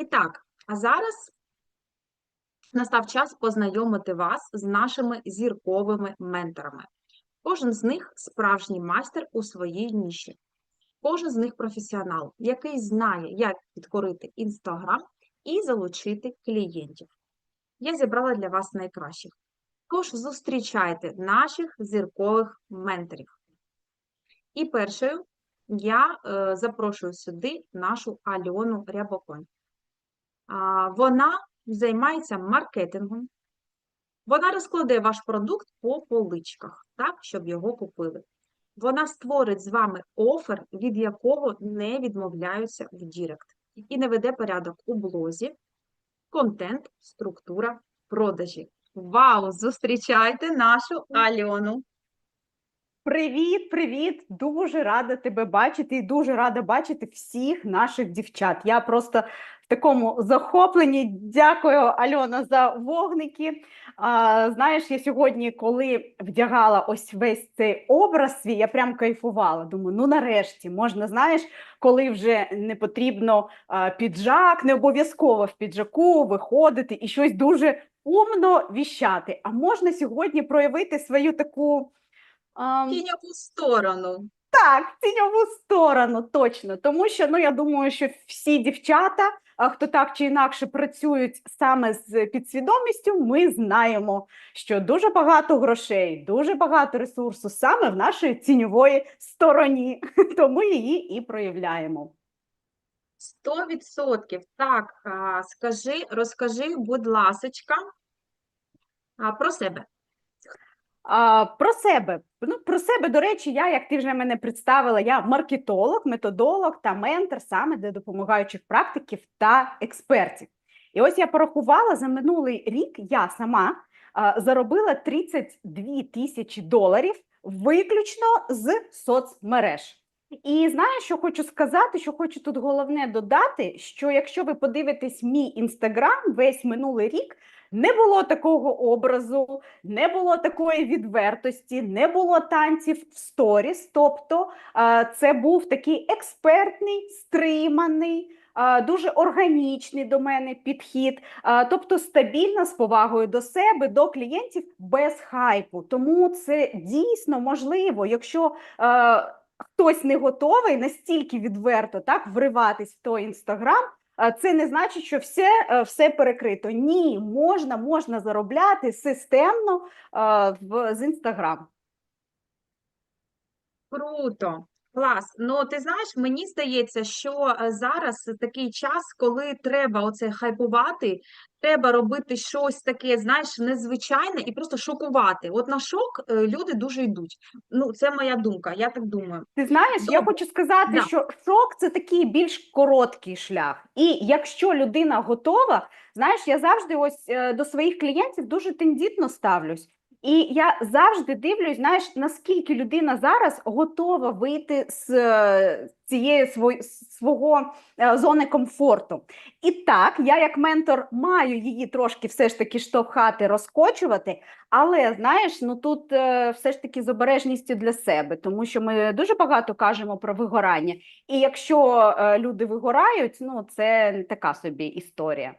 І так, а зараз настав час познайомити вас з нашими зірковими менторами. Кожен з них справжній майстер у своїй ніші. Кожен з них професіонал, який знає, як підкорити Інстаграм і залучити клієнтів. Я зібрала для вас найкращих. Тож зустрічайте наших зіркових менторів. І першою я е, запрошую сюди нашу Альону Рябоконь. Вона займається маркетингом. Вона розкладе ваш продукт по поличках, так, щоб його купили. Вона створить з вами офер, від якого не відмовляються в Дірект. І наведе порядок у блозі, контент, структура, продажі. Вау! Зустрічайте нашу Альону! Привіт, привіт! Дуже рада тебе бачити і дуже рада бачити всіх наших дівчат. Я просто такому захопленні. Дякую, Альона, за вогники. А, знаєш, я сьогодні, коли вдягала ось весь цей образ свій, я прям кайфувала. Думаю, ну нарешті можна, знаєш, коли вже не потрібно а, піджак, не обов'язково в піджаку виходити і щось дуже умно віщати. А можна сьогодні проявити свою таку. ам, Тіньову сторону. так, тіньову сторону, точно. Тому що ну я думаю, що всі дівчата, а хто так чи інакше працюють саме з підсвідомістю, ми знаємо, що дуже багато грошей, дуже багато ресурсу саме в нашій тіньової стороні. То ми її і проявляємо. Сто відсотків. Так, скажи, розкажи, будь ласочка, про себе. Про себе. Ну, про себе, до речі, я, як ти вже мене представила, я маркетолог, методолог та ментор саме для допомагаючих практиків та експертів. І ось я порахувала за минулий рік, я сама а, заробила 32 тисячі доларів виключно з соцмереж. І знаєш, що хочу сказати, що хочу тут головне додати, що якщо ви подивитесь мій інстаграм весь минулий рік, не було такого образу, не було такої відвертості, не було танців в сторіс. Тобто це був такий експертний, стриманий, дуже органічний до мене підхід, тобто стабільно з повагою до себе, до клієнтів без хайпу. Тому це дійсно можливо, якщо. е, Хтось не готовий настільки відверто так вриватись в той інстаграм, це не значить, що все, е, все перекрито. Ні, можна, можна заробляти системно е, в, з інстаграм. Круто, клас. Ну, ти знаєш, мені здається, що е, зараз такий час, коли треба оце хайпувати, треба робити щось таке, знаєш, незвичайне і просто шокувати. От на шок е, люди дуже йдуть. Ну, це моя думка, я так думаю. Ти знаєш, я Добре. хочу сказати, Да. що шок це такий більш короткий шлях. І якщо людина готова, знаєш, я завжди ось е, до своїх клієнтів дуже тендітно ставлюсь. І я завжди дивлюсь, знаєш, наскільки людина зараз готова вийти з е, цієї свої, свого е, зони комфорту. І так, я як ментор маю її трошки все ж таки штовхати, розкочувати, але знаєш, ну тут е, все ж таки з обережністю для себе, тому що ми дуже багато кажемо про вигорання. І якщо люди вигорають, ну це така собі історія.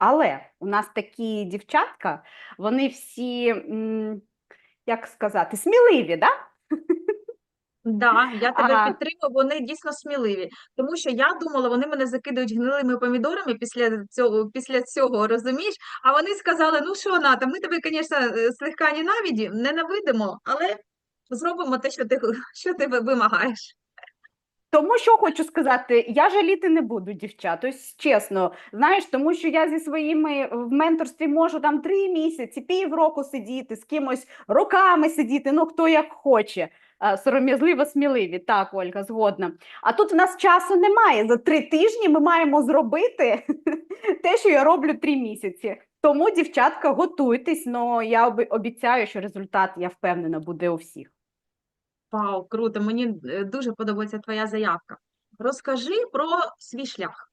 Але у нас такі дівчатка, вони всі, як сказати, сміливі, да? Да, я тебе А. підтримую, вони дійсно сміливі. Тому що я думала, вони мене закидають гнилими помідорами після цього, після цього, розумієш? А вони сказали: ну що, Ната, ми тебе, звісно, слегка ненавиді, ненавидимо, але зробимо те, що ти, що ти вимагаєш. Тому що хочу сказати, я жаліти не буду, дівчат. Ось чесно, знаєш, тому що я зі своїми в менторстві можу там три місяці, півроку сидіти, з кимось роками сидіти, ну хто як хоче. Сором'язливо сміливі, так, Ольга, згодна. А тут в нас часу немає. За три тижні ми маємо зробити те, що я роблю три місяці. Тому, дівчатка, готуйтесь, але я обіцяю, що результат, я впевнена, буде у всіх. Вау, круто, мені е, дуже подобається твоя заявка. Розкажи про свій шлях.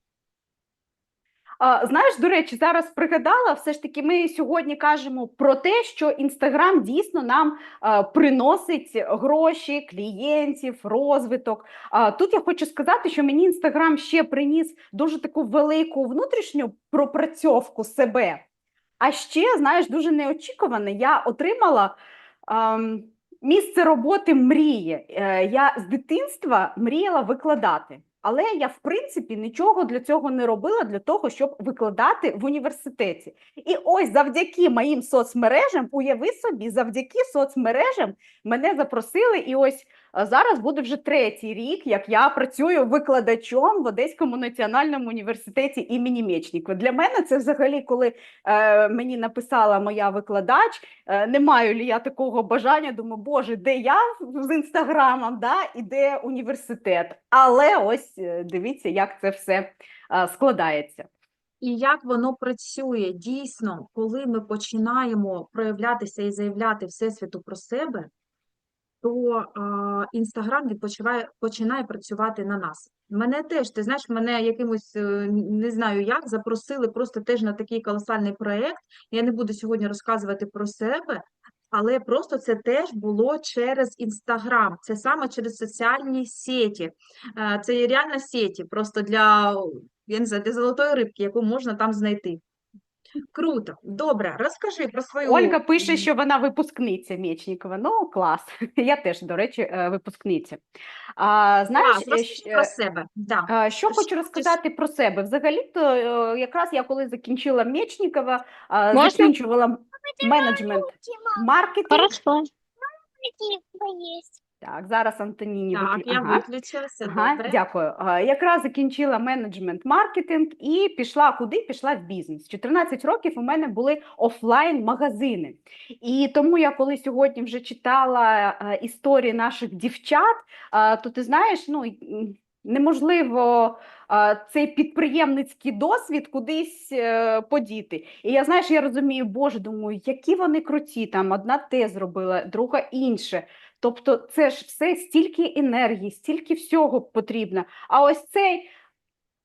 А, знаєш, до речі, зараз пригадала, все ж таки, ми сьогодні кажемо про те, що Інстаграм дійсно нам а, приносить гроші, клієнтів, розвиток. А, тут я хочу сказати, що мені Інстаграм ще приніс дуже таку велику внутрішню пропрацьовку себе. А ще, знаєш, дуже неочікувано, я отримала ам, місце роботи мрії. Е, я з дитинства мріяла викладати. Але я, в принципі, нічого для цього не робила для того, щоб викладати в університеті. І ось завдяки моїм соцмережам, уяви собі, завдяки соцмережам мене запросили, і ось зараз буде вже третій рік, як я працюю викладачом в Одеському національному університеті імені Мєчнікова. Для мене це взагалі, коли е, мені написала моя викладач, е, не маю лі я такого бажання, думаю, боже, де я з інстаграмом, да, і де університет. Але ось е, дивіться, як це все е, складається. І як воно працює дійсно, коли ми починаємо проявлятися і заявляти Всесвіту про себе, то Інстаграм відпочиває, починає працювати на нас. Мене теж, ти знаєш, мене якимось, е, не знаю як, запросили просто теж на такий колосальний проєкт. Я не буду сьогодні розказувати про себе, але просто це теж було через Інстаграм, це саме через соціальні сеті. Е, Це є реально сеті, просто для, я не знаю, для золотої рибки, яку можна там знайти. Круто, добре, розкажи про свою Ольга пише, що вона випускниця Мєчнікова. Ну, клас. Я теж, до речі, е, випускниця. А, знаєш, клас, е, про е, себе. Да. Що Що хочу розказати про себе? Взагалі-то, е, якраз я коли закінчила Мєчнікова, Можна? закінчувала менеджмент маркетинг. Хорошо. Так, зараз Антоніні Так, виклю- я Ага. виключила, все Ага, добре. дякую. Якраз закінчила менеджмент маркетинг і пішла куди? Пішла в бізнес. 14 років у мене були офлайн магазини. І тому я коли сьогодні вже читала історії наших дівчат, то ти знаєш, ну неможливо цей підприємницький досвід кудись е, подіти. І я знаєш, я розумію, боже, думаю, які вони круті. Там одна те зробила, друга інше. Тобто, це ж все стільки енергії, стільки всього потрібно. А ось цей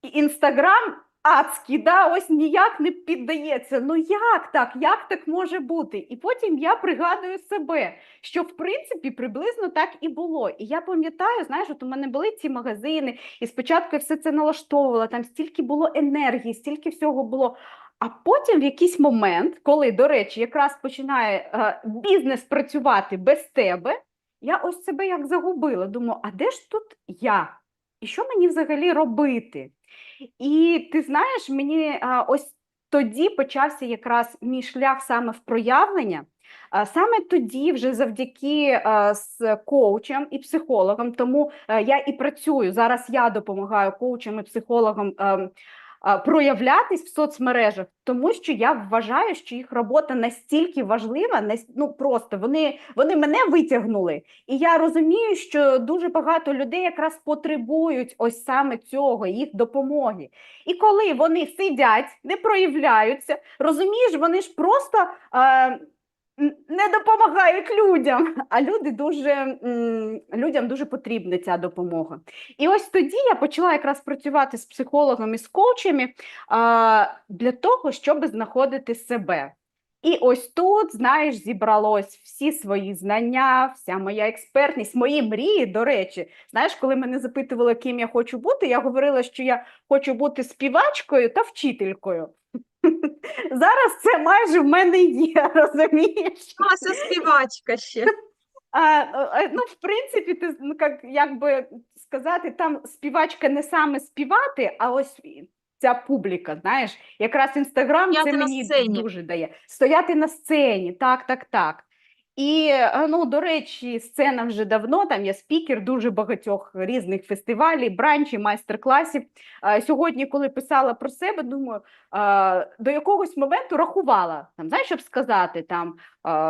інстаграм адський, да, ось ніяк не піддається. Ну як так? Як так може бути? І потім я пригадую себе, що в принципі приблизно так і було. І я пам'ятаю, знаєш, от у мене були ці магазини, і спочатку я все це налаштовувала, там стільки було енергії, стільки всього було. А потім в якийсь момент, коли, до речі, якраз починає е, бізнес працювати без тебе, я ось себе як загубила. Думаю, а де ж тут я? І що мені взагалі робити? І ти знаєш, мені ось тоді почався якраз мій шлях саме в проявлення. Саме тоді, вже завдяки з коучам і психологам, тому е, я і працюю. Зараз я допомагаю коучам і психологам ем, проявлятись в соцмережах, тому що я вважаю, що їх робота настільки важлива, ну просто вони, вони мене витягнули. І я розумію, що дуже багато людей якраз потребують ось саме цього, їх допомоги. І коли вони сидять, не проявляються, розумієш, вони ж просто е, не допомагають людям, а люди дуже, людям дуже потрібна ця допомога. І ось тоді я почала якраз працювати з психологами, з коучами для того, щоб знаходити себе. І ось тут, знаєш, зібралось всі свої знання, вся моя експертність, мої мрії, до речі. Знаєш, коли мене запитували, ким я хочу бути, я говорила, що я хочу бути співачкою та вчителькою. Зараз це майже в мене є, розумієш? Маса співачка ще. А, ну, в принципі, ти ну, як, як би сказати, там співачка не саме співати, а ось ця публіка, знаєш, якраз інстаграм це мені сцені. дуже дає. Стояти на сцені, так, так, так. І е, ну, до речі, сцена вже давно. Там я спікер дуже багатьох різних фестивалів, бранчів, майстер-класів. Е, Сьогодні, коли писала про себе, думаю, е, до якогось моменту рахувала там, знаєш, щоб сказати там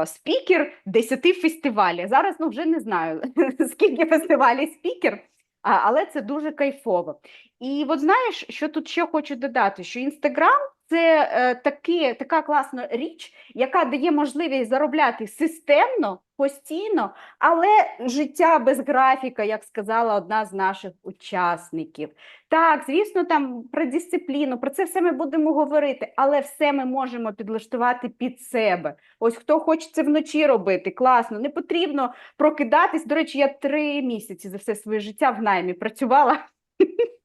спікер 10 фестивалів. Зараз ну вже не знаю скільки фестивалів спікер, але це дуже кайфово. І от знаєш, що тут ще хочу додати: що інстаграм це е, таки, така класна річ, яка дає можливість заробляти системно, постійно, але життя без графіка, як сказала одна з наших учасників. Так, звісно, там про дисципліну, про це все ми будемо говорити, але все ми можемо підлаштувати під себе. Ось хто хоче це вночі робити, класно, не потрібно прокидатись. До речі, я три місяці за все своє життя в наймі працювала.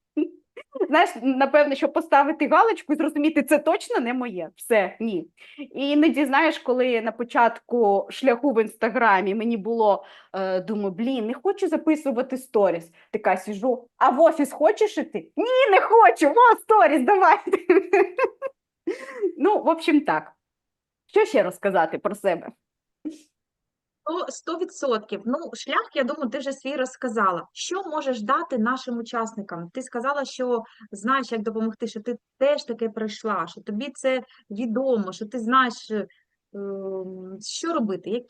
Знаєш, напевно, щоб поставити галочку і зрозуміти, це точно не моє. Все, ні. І іноді, знаєш, коли на початку шляху в інстаграмі мені було, е, думаю, блін, не хочу записувати сторіс. Така сіжу, а в офіс хочеш іти? Ні, не хочу, о, сторіс, давайте. Ну, в общем, так. Що ще розказати про себе? Сто відсотків. Ну, шлях, я думаю, ти вже свій розказала. Що можеш дати нашим учасникам? Ти сказала, що знаєш, як допомогти, що ти теж таке пройшла, що тобі це відомо, що ти знаєш, е, ем, що робити. Як...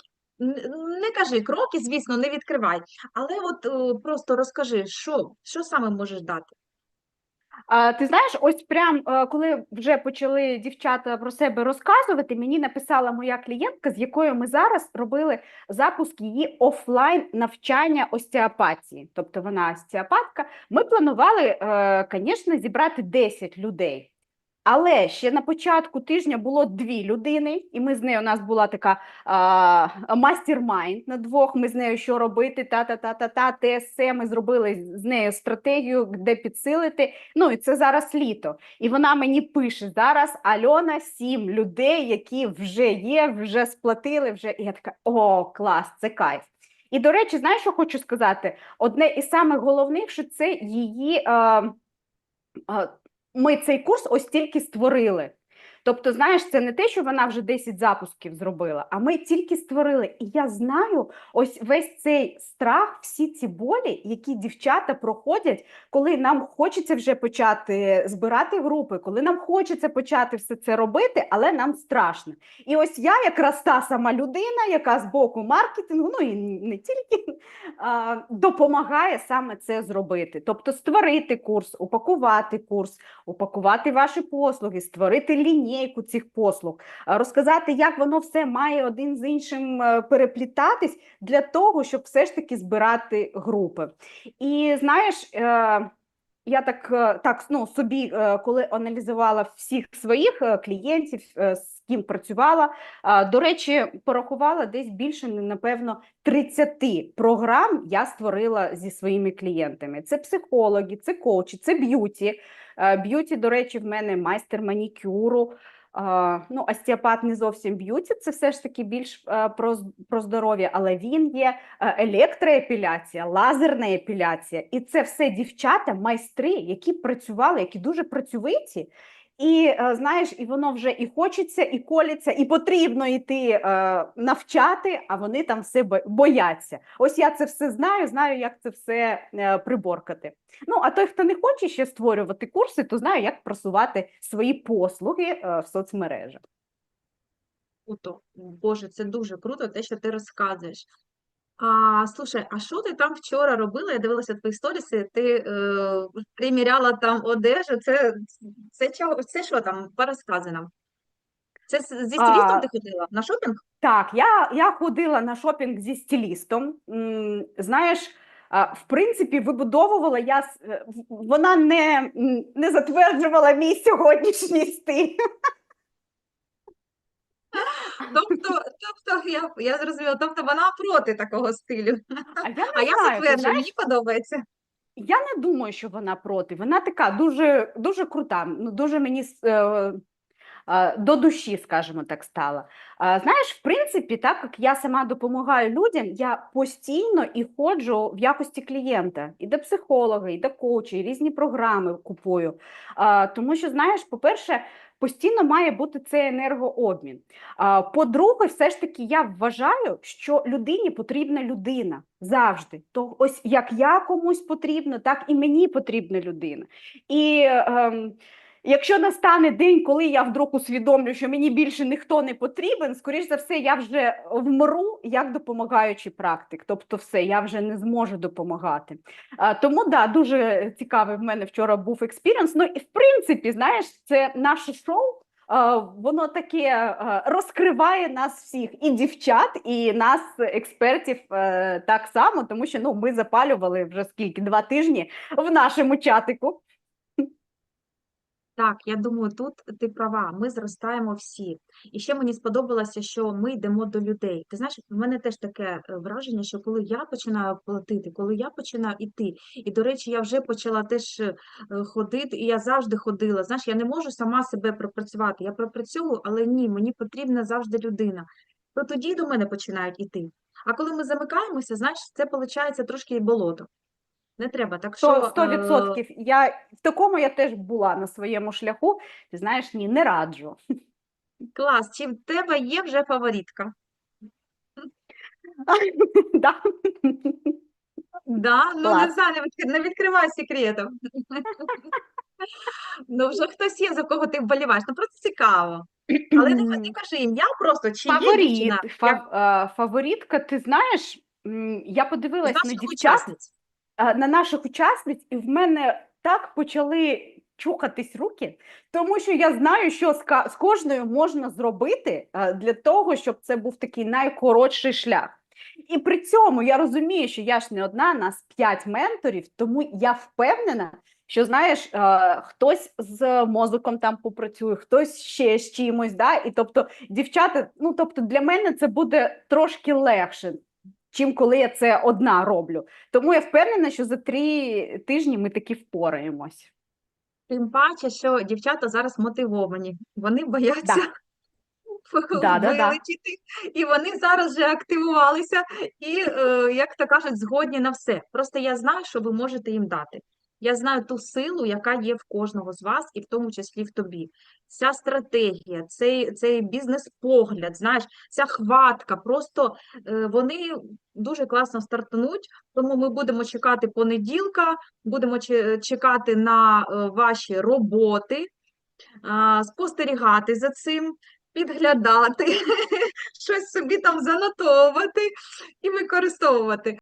Не кажи кроки, звісно, не відкривай, але от е, просто розкажи, що, що саме можеш дати? А, ти знаєш, ось прям е, коли вже почали дівчата про себе розказувати, мені написала моя клієнтка, з якою ми зараз робили запуск її офлайн навчання остеопатії. Тобто вона остеопатка. Ми планували, звісно, зібрати 10 людей. Але ще на початку тижня було дві людини, і ми з нею у нас була така мастер-майнд на двох. Ми з нею що робити, та-та-та-та-та, ТСЦ, ми зробили з нею стратегію, де підсилити. Ну і це зараз літо. І вона мені пише зараз: Альона, сім людей, які вже є, вже сплатили. Вже і я така: о, клас, це кайф. І до речі, знаєш, що хочу сказати? Одне із самих головних, що це її. А, ми цей курс ось тільки створили. Тобто, знаєш, це не те, що вона вже 10 запусків зробила, а ми тільки створили. І я знаю ось весь цей страх, всі ці болі, які дівчата проходять, коли нам хочеться вже почати збирати групи, коли нам хочеться почати все це робити, але нам страшно. І ось я якраз та сама людина, яка з боку маркетингу, ну і не тільки а, допомагає саме це зробити. Тобто створити курс, упакувати курс, упакувати ваші послуги, створити лінійку цих послуг, розказати, як воно все має один з іншим е, переплітатись для того, щоб все ж таки збирати групи. І знаєш. е, Я так, е, так ну, собі, коли аналізувала всіх своїх клієнтів, з ким працювала, До речі, порахувала десь більше, напевно, 30 програм я створила зі своїми клієнтами. Це психологи, це коучі, це б'юті. Е, Б'юті, до речі, в мене майстер манікюру. А, Ну, остеопат не зовсім б'юті, це все ж таки більш е, про, про здоров'я, але він є е, електроепіляція, лазерна епіляція. І це все дівчата, майстри, які працювали, які дуже працьовиті. І е, знаєш, і воно вже і хочеться, і коліться, і потрібно йти е, навчати, а вони там все бояться. Ось я це все знаю, знаю, як це все е, приборкати. Ну, а той, хто не хоче ще створювати курси, то знає, як просувати свої послуги в соцмережах. Круто. Боже, це дуже круто, те, що ти розказуєш. А, слушай, а що ти там вчора робила? Я дивилася твої сторіси, ти е, приміряла там одежу. Це, це, чого, це що там? Порозказуй нам. Це з- зі стилістом А, ти ходила на шопінг? Так, я, я ходила на шопінг зі стилістом. М, Знаєш, а, в принципі, вибудовувала я с- е, в- вона не, м, не затверджувала мій сьогоднішній стиль. Тобто, тобто я, я зрозуміла, тобто вона проти такого стилю. А я А я затверджую, мені подобається. Я не думаю, що вона проти. Вона така дуже, дуже крута, ну, дуже мені е, е, до душі, скажімо так, стала. А, Знаєш, в принципі, так як я сама допомагаю людям, я постійно і ходжу в якості клієнта і до психолога, і до коуча, і різні програми купую. А, Тому що, знаєш, по-перше, постійно має бути цей енергообмін. По-друге, все ж таки, я вважаю, що людині потрібна людина завжди. То ось як я комусь потрібна, так і мені потрібна людина. І ем, якщо настане день, коли я вдруг усвідомлю, що мені більше ніхто не потрібен, скоріш за все, я вже вмру як допомагаючий практик. Тобто, все, я вже не зможу допомагати. Тому да, дуже цікавий в мене вчора був експіріенс. Ну і в принципі, знаєш, це наше шоу. воно таке розкриває нас всіх, і дівчат, і нас, експертів, е, так само, тому що ну, ми запалювали вже скільки два тижні в нашому чатику. Так, я думаю, тут ти права, ми зростаємо всі. І ще мені сподобалося, що ми йдемо до людей. Ти знаєш, в мене теж таке е, враження, що коли я починаю платити, коли я починаю іти, і, до речі, я вже почала теж е, ходити, і я завжди ходила. Знаєш, я не можу сама себе пропрацювати. Я пропрацьовую, але ні, мені потрібна завжди людина. То тоді до мене починають іти. А коли ми замикаємося, знаєш, це виходить трошки болото. Не треба. Так що, Сто е, відсотків. Я в такому я теж була на своєму шляху. Ти знаєш, ні, не раджу. клас, чи в тебе є вже фаворитка? Да. Да, ну не знаю, не, відкривай секретів. Ну, вже хтось є, за кого ти вболіваєш. Ну просто цікаво. Але не, не кажи ім'я просто, чи є дівчина фав, е, фаворитка, ти знаєш, я подивилась на дівчат, учасниць? Е, на наших учасниць, і в мене так почали чухатись руки, тому що я знаю, що з, кожною можна зробити е, для того, щоб це був такий найкоротший шлях. І при цьому я розумію, що я ж не одна, нас п'ять менторів, тому я впевнена, що знаєш, е, хтось з мозоком там попрацює, хтось ще з чимось. Да? І тобто, дівчата, ну тобто для мене це буде трошки легше, чим коли я це одна роблю. Тому я впевнена, що за три тижні ми таки впораємось. Тим паче, що дівчата зараз мотивовані. Вони бояться Да, да, да. да. і вони зараз вже активувалися і, е, як то кажуть, згодні на все. Просто я знаю, що ви можете їм дати. Я знаю ту силу, яка є в кожного з вас, і в тому числі в тобі. Ця стратегія, цей, цей бізнес-погляд, знаєш, ця хватка, просто е, вони дуже класно стартануть, тому ми будемо чекати понеділка, будемо чекати на е, ваші роботи, спостерігати за цим, підглядати, щось собі там занотовувати і використовувати.